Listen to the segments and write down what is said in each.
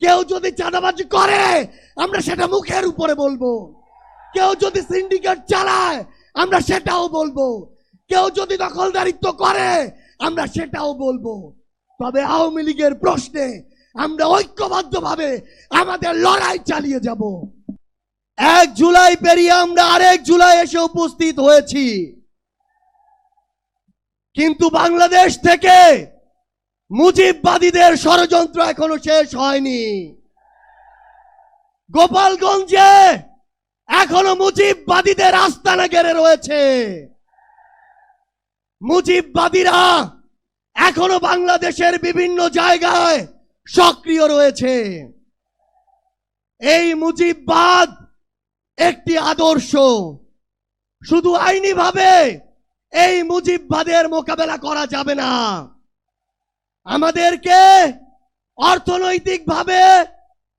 কেউ যদি চাঁদাবাজি করে, আমরা সেটা মুখের উপরে বলব। কেউ যদি সিন্ডিকেট চালায়, আমরা সেটাও বলব। কেউ যদি দখলদারিত্ব করে, আমরা সেটাও বলব। তবে আওয়ামী লীগের প্রশ্নে আমরা ঐক্যবদ্ধভাবে আমাদের লড়াই চালিয়ে যাব। এক জুলাই পেরিয়ে আমরা আরেক জুলাই এসে উপস্থিত হয়েছি। কিন্তু বাংলাদেশ থেকে মুজিববাদীদের ষড়যন্ত্র এখনও শেষ হয়নি। গোপালগঞ্জে এখনও মুজিববাদীদের আস্তানা গেড়ে রয়েছে। মুজিববাদীরা এখনও বাংলাদেশের বিভিন্ন জায়গায় সক্রিয় রয়েছে। এই মুজিববাদ একটি আদর্শ। শুধু আইনিভাবে এই মুজিববাদের মোকাবেলা করা যাবে না। আমাদেরকে অর্থনৈতিকভাবে,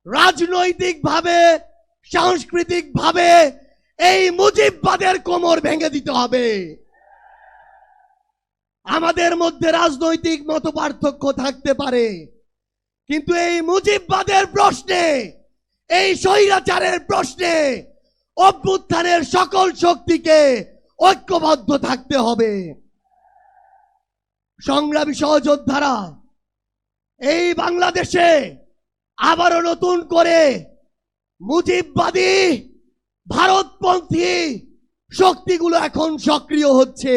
রাজনৈতিকভাবে, সাংস্কৃতিকভাবে এই মুজিববাদের কোমর ভেঙে দিতে হবে। আমাদের মধ্যে রাজনৈতিক মত পার্থক্য থাকতে পারে, কিন্তু এই মুজিববাদের প্রশ্নে, এই স্বৈরাচারের প্রশ্নে অভ্যুত্থানের সকল শক্তিকে ঐক্যবদ্ধ থাকতে হবে। সংগ্রামী সহযোদ্ধারা, এই বাংলাদেশে আবারও নতুন করে মুজিববাদী ভারতপন্থী শক্তিগুলো এখন সক্রিয় হচ্ছে।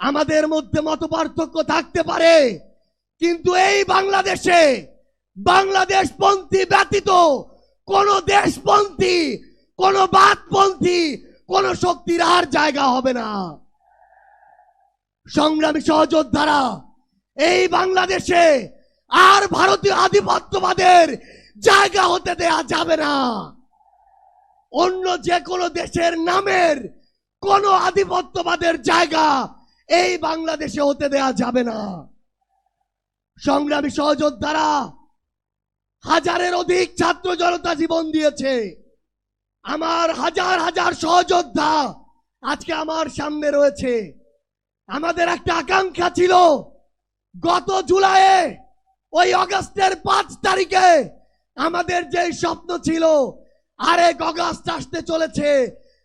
আমাদের মধ্যে মত পার্থক্য থাকতে পারে, কিন্তু এই বাংলাদেশে বাংলাদেশ পন্থী ব্যতীত কোন দেশপন্থী, কোন বাদপন্থী কোন শক্তির আর জায়গা হবে না। সংগ্রামী সহযোদ্ধারা, এই বাংলাদেশে আর ভারতীয় আধিপত্যবাদের জায়গা হতে দেয়া যাবে না। অন্য যে কোনো দেশের নামের কোন আধিপত্যবাদের জায়গা এই বাংলাদেশে হতে দেয়া যাবে না। সংগ্রামী সহযোদ্ধারা, হাজারের অধিক ছাত্র জনতা জীবন দিয়েছে। আমার হাজার হাজার সহযোদ্ধা আজকে আমার সামনে রয়েছে। আমাদের একটা আকাঙ্ক্ষা ছিল। গত জুলাইয়ে, ওই অগস্টের পাঁচ তারিখে আমাদের যে স্বপ্ন ছিল, আরেক অগস্ট আসতে চলেছে,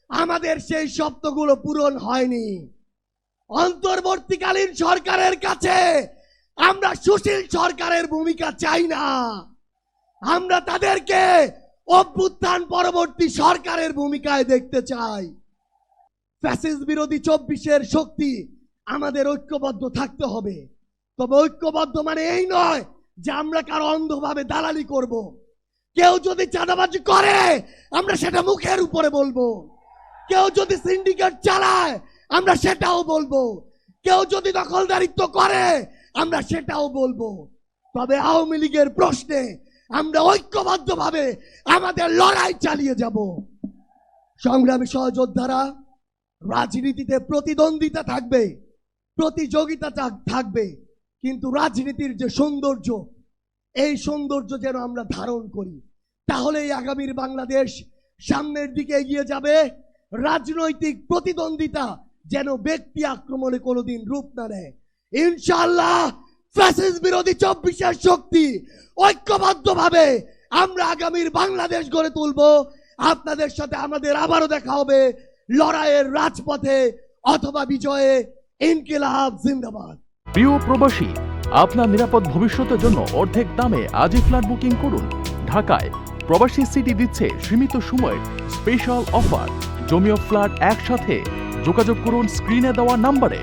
আমাদের সেই স্বপ্নগুলো পূরণ হয়নি। অন্তর্বর্তীকালীন সরকারের কাছে আমরা সুশীল সরকারের ভূমিকা চাই না। আমরা তাদেরকে অভ্যুত্থান পরবর্তী সরকারের ভূমিকায় দেখতে চাই। ফ্যাসিস বিরোধী চব্বিশের শক্তি আমাদের ঐক্যবদ্ধ থাকতে হবে। তবে ঐক্যবদ্ধ মানে এই নয় যে আমরা কারও অন্ধভাবে দালালি করব। কেউ যদি চাঁদাবাজি করে, আমরা সেটা মুখের উপরে বলব। কেউ যদি সিন্ডিকেট চালায়, আমরা সেটাও বলব। কেউ যদি দখলদারিত্ব করে, আমরা সেটাও বলব। তবে আওয়ামী লীগের প্রশ্নে আমরা ঐক্যবদ্ধভাবে আমাদের লড়াই চালিয়ে যাব। সংগ্রামী সহযোদ্ধারা, রাজনীতিতে প্রতিদ্বন্দ্বিতা থাকবে। প্রতিযোগিতা থাকবে, কিন্তু রাজনীতির যে সৌন্দর্য, এই সৌন্দর্য যেন আমরা ধারণ করি। তাহলেই আগামীর বাংলাদেশ সামনের দিকে এগিয়ে যাবে। রাজনৈতিক প্রতিদ্বন্দ্বিতা যেন ব্যক্তি আক্রমণে কোনোদিন রূপ না নেয়। ইনশাল্লাহ ফ্যাসিস বিরোধী চব্বিশের শক্তি ঐক্যবদ্ধভাবে আমরা আগামীর বাংলাদেশ গড়ে তুলব। আপনাদের সাথে আমাদের আবারও দেখা হবে লড়াইয়ের রাজপথে অথবা বিজয়ে ইনকিলাব, জিন্দাবাদ। প্রিয় প্রবাসী, আপনার নিরাপদ ভবিষ্যতের জন্য অর্ধেক দামে আজই ফ্ল্যাট বুকিং করুন। ঢাকায় প্রবাসী সিটি দিচ্ছে সীমিত সময়ের স্পেশাল অফার জমিও ফ্ল্যাট একসাথে। যোগাযোগ করুন স্ক্রিনে দেওয়া নাম্বারে।